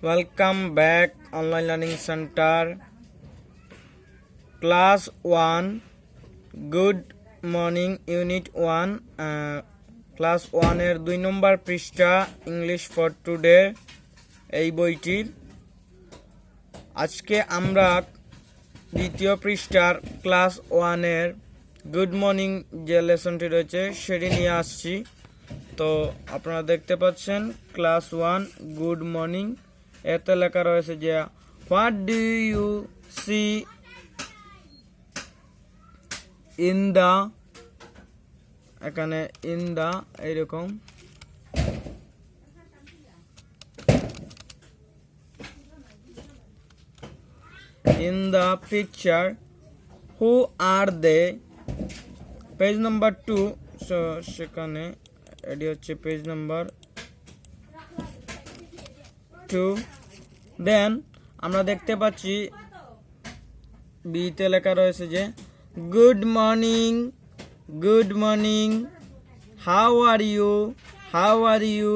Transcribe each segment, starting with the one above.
Back online learning center. Class 1 good morning unit 1 uh, class ওয়ানের দুই নম্বর পৃষ্ঠা English for today এই বইটির। আজকে আমরা দ্বিতীয় পৃষ্ঠার ক্লাস ওয়ানের গুড মর্নিং যে লেসনটি রয়েছে সেটি নিয়ে আসছি। তো আপনারা দেখতে পাচ্ছেন ক্লাস ওয়ান গুড মর্নিং এতে লেখা রয়েছে যে what do you see in the এখানে ইন দা এইরকম। In the picture who are they page number two সেখানে এটি হচ্ছে পেজ নাম্বার টু দেন আমরা দেখতে পাচ্ছি বিতে লেখা রয়েছে যে good morning good morning how are you how are you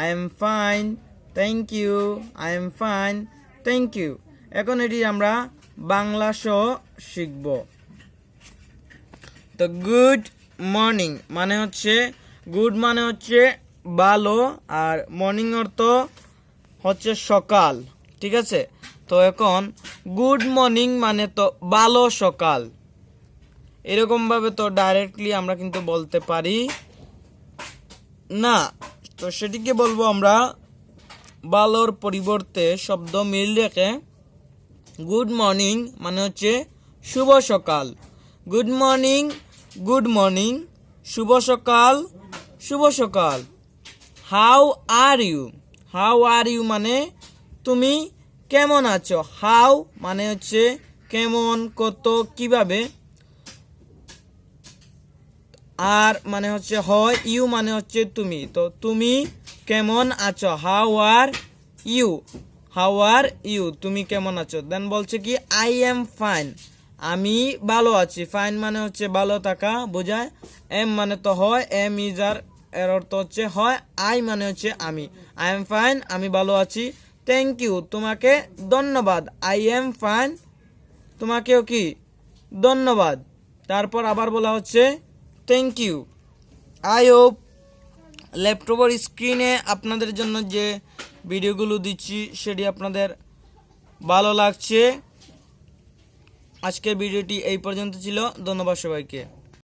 I am fine thank you I am fine thank you এখন এটি আমরা বাংলা সহ শিখব। তো গুড মর্নিং মানে হচ্ছে গুড মানে হচ্ছে ভালো, আর মর্নিং অর্থ হচ্ছে সকাল, ঠিক আছে? তো এখন গুড মর্নিং মানে তো ভালো সকাল। এরকম ভাবে তো ডাইরেক্টলি আমরা কিন্তু বলতে পারি না। তো সেটিকে বলব আমরা ভালোর পরিবর্তে শব্দ মিল রেখে গুড মর্নিং মানে হচ্ছে শুভ সকাল। গুড মর্নিং গুড মর্নিং শুভ সকাল শুভ সকাল। How are you how are you মানে তুমি কেমন আছো? হাউ মানে হচ্ছে কেমন, কত, কীভাবে? আর মানে হচ্ছে হয় ইউ মানে হচ্ছে তুমি। তো তুমি কেমন আছো? How are you how are you তুমি কেমন আছো? দেন বলছে কি আই এম ফাইন আমি ভালো আছি। ফাইন মানে হচ্ছে ভালো থাকা, বোঝায়। এম মানে তো হয় এম ইজ আর এর অর্থ হচ্ছে, হয়, আই মানে হচ্ছে আমি। আই এম ফাইন আমি ভালো আছি। থ্যাংক ইউ তোমাকে ধন্যবাদ। আই এম ফাইন তোমাকেও কি? ধন্যবাদ। তারপর আবার বলা হচ্ছে থ্যাংক ইউ আই হোপ ল্যাপটপের স্ক্রিনে আপনাদের জন্য যে ভিডিওগুলো দিচ্ছি, সেটি আপনাদের ভালো লাগছে। আজকের ভিডিওটি এই পর্যন্ত ছিল। ধন্যবাদ সবাইকে।